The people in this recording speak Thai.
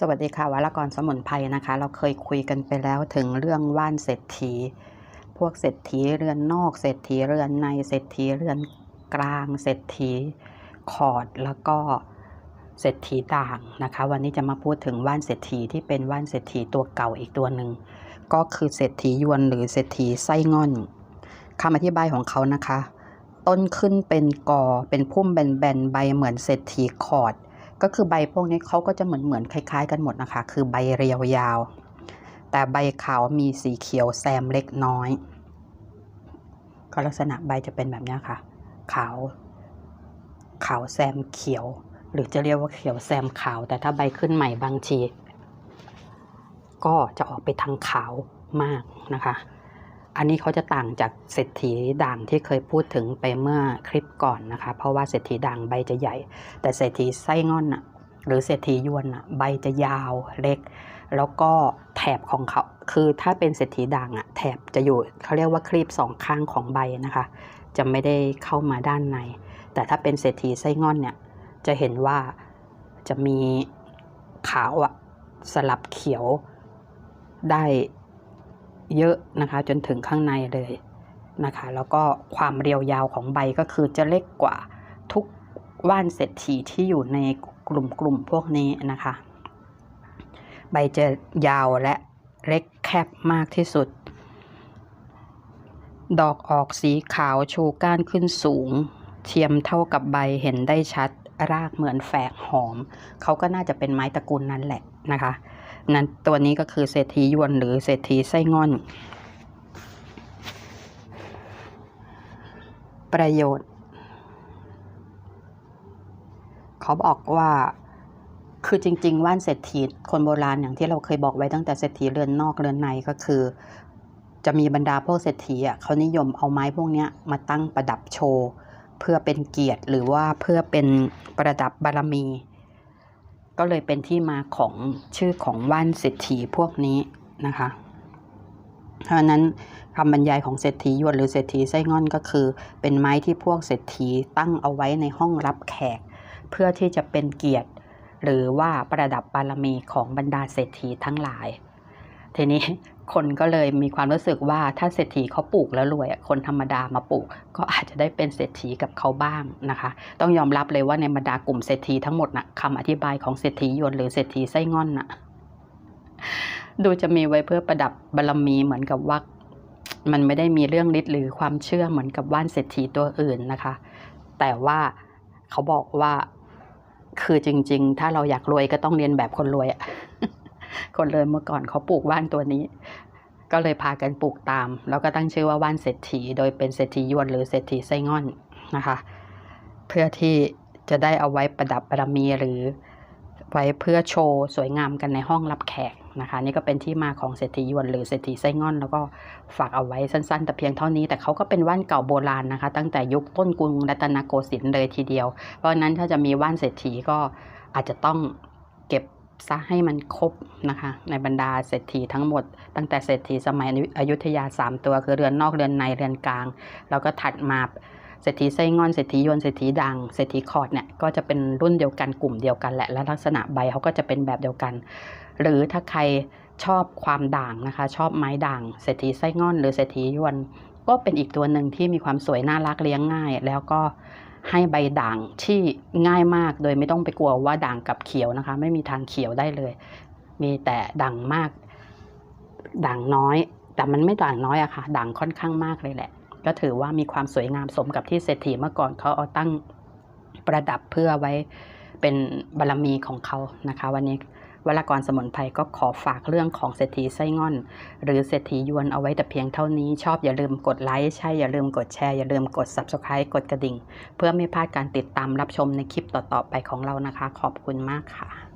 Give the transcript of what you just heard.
สวัสดีค่ะวรกรสมุนไพรนะคะ เราเคยคุยกันไปแล้วถึงเรื่องว่านเศรษฐี พวกเศรษฐีเรือนนอกเศรษฐีเรือนในเศรษฐีเรือนกลางเศรษฐีขอดแล้วก็เศรษฐีด่างนะคะ วันนี้จะมาพูดถึงว่านเศรษฐีที่เป็นว่านเศรษฐีตัวเก่าอีกตัวหนึ่งก็คือเศรษฐียวนหรือเศรษฐีไส้ง่อนคำอธิบายของเขานะคะ ต้นขึ้นเป็นกอเป็นพุ่มแบนๆใบเหมือนเศรษฐีขอด ก็คือใบพวกนี้เขาก็จะเหมือนเหมือนคล้าย ๆ กันหมดนะคะ คือใบเรียวยาว แต่ใบขาวมีสีเขียวแซมเล็กน้อย ก็ลักษณะใบจะเป็นแบบนี้ค่ะ ขาว ขาวแซมเขียว หรือจะเรียกว่าเขียวแซมขาว แต่ถ้าใบขึ้นใหม่บางทีก็จะออกไปทางขาวมากนะคะ อันนี้เขาจะต่างจากเศรษฐีด่างที่เคยพูดถึงไปเมื่อคลิปก่อนนะคะ เพราะว่าเศรษฐีด่างใบจะใหญ่ แต่เศรษฐีไส้งอนน่ะหรือเศรษฐียวนน่ะใบจะยาวเล็ก แล้วก็แถบของเขาคือถ้าเป็นเศรษฐีด่างอะแถบจะอยู่เขาเรียกว่าคลีบสองข้างของใบนะคะ จะไม่ได้เข้ามาด้านใน แต่ถ้าเป็นเศรษฐีไส้งอนเนี่ยจะเห็นว่าจะมีขาวอะสลับเขียวได้ เยอะนะคะ จนถึงข้างในเลยนะคะ แล้วก็ความเรียวยาวของใบก็คือจะเล็กกว่าทุกว่านเศรษฐีที่อยู่ในกลุ่มกลุ่มพวกนี้นะคะ ใบจะยาวและเล็กแคบมากที่สุด ดอกออกสีขาวชูก้านขึ้นสูง เทียมเท่ากับใบเห็นได้ชัดรากเหมือนแฝกหอม เขาก็น่าจะเป็นไม้ตระกูลนั้นแหละนะคะ นั้นตัวนี้ก็คือเศรษฐียวนหรือเศรษฐีไส้งอน ประโยชน์ เขาบอกว่าคือจริง ๆ ว่านเศรษฐีคนโบราณอย่างที่เราเคยบอกไว้ตั้งแต่เศรษฐีเรือนนอกเรือนในก็คือ จะมีบรรดาพวกเศรษฐีอะเขานิยมเอาไม้พวกนี้มาตั้งประดับโชว์ เพื่อเป็นเกียรติหรือว่าเพื่อเป็นประดับบารมี ก็เลยเป็นที่มาของชื่อของว่านเศรษฐีพวกนี้นะคะเพราะนั้นคำบรรยายของเศรษฐียวนหรือเศรษฐีไส้ง่อนก็คือ เป็นไม้ที่พวกเศรษฐีตั้งเอาไว้ในห้องรับแขก เพื่อที่จะเป็นเกียรติ หรือว่าประดับบารมีของบรรดาเศรษฐีทั้งหลาย ทีนี้คนก็เลยมีความรู้สึกว่าถ้าเศรษฐีเขาปลูกแล้วรวยคนธรรมดามาปลูก ก็อาจจะได้เป็นเศรษฐีกับเขาบ้างนะคะ ต้องยอมรับเลยว่าในบรรดากลุ่มเศรษฐีทั้งหมดนะคำอธิบายของเศรษฐียวนหรือเศรษฐีไส้ง่อนนะดูจะมีไว้เพื่อประดับบารมีเหมือนกับว่ามันไม่ได้มีเรื่องฤทธิ์หรือความเชื่อเหมือนกับว่านเศรษฐีตัวอื่นนะคะ แต่ว่าเขาบอกว่าคือจริง ๆ ถ้าเราอยากรวยก็ต้องเรียนแบบคนรวยอะ คนรวยเมื่อก่อนเขาปลูกว่านตัวนี้ ก็เลยพากันปลูกตาม แล้วก็ตั้งชื่อว่าว่านเศรษฐี โดยเป็นเศรษฐียวนหรือเศรษฐีไส้ง่อนนะคะ เพื่อที่จะได้เอาไว้ประดับบารมีหรือไว้เพื่อโชว์สวยงามกันในห้องรับแขกนะคะ นี่ก็เป็นที่มาของเศรษฐียวนหรือเศรษฐีไส้ง่อน แล้วก็ฝากเอาไว้สั้นๆ แต่เพียงเท่านี้ แต่เขาก็เป็นว่านเก่าโบราณนะคะ ตั้งแต่ยุคต้นกรุงรัตนโกสินทร์เลยทีเดียว เพราะนั้นถ้าจะมีว่านเศรษฐีก็อาจจะต้องเก็บ ซะให้มันครบนะคะในบรรดาเศรษฐีทั้งหมด ตั้งแต่เศรษฐีสมัยอยุธยา 3 ตัว คือเรือนนอกเรือนในเรือนกลาง แล้วก็ถัดมาเศรษฐีไส้งอนเศรษฐียวนเศรษฐีดังเศรษฐีคอร์ดเนี่ยก็จะเป็นรุ่นเดียวกันกลุ่มเดียวกันแหละและลักษณะใบเขาก็จะเป็นแบบเดียวกัน หรือถ้าใครชอบความด่างนะคะ ชอบไม้ด่างเศรษฐีไส้งอน หรือเศรษฐียวนก็เป็นอีกตัวหนึ่งที่มีความสวยน่ารักเลี้ยงง่าย แล้วก็ ให้ใบด่างที่ง่ายมากโดยไม่ต้องไปกลัวว่าด่างกับเขียวนะคะ ไม่มีทางเขียวได้เลย มีแต่ด่างมาก ด่างน้อย แต่มันไม่ด่างน้อยอะค่ะ ด่างค่อนข้างมากเลยแหละ ก็ถือว่ามีความสวยงามสมกับที่เศรษฐีเมื่อก่อนเขาเอาตั้งประดับเพื่อไว้เป็นบารรมีของเขานะคะ วันนี้ วรากรสมุนไพรก็ขอฝากเรื่องของเศรษฐีไส้ง่อน หรือเศรษฐียวนเอาไว้แต่เพียงเท่านี้ ชอบอย่าลืมกดไลค์ใช่อย่าลืมกดแชร์อย่าลืมกด subscribe กดกระดิ่ง เพื่อไม่พลาดการติดตามรับชมในคลิปต่อๆไปของเรานะคะ ขอบคุณมากค่ะ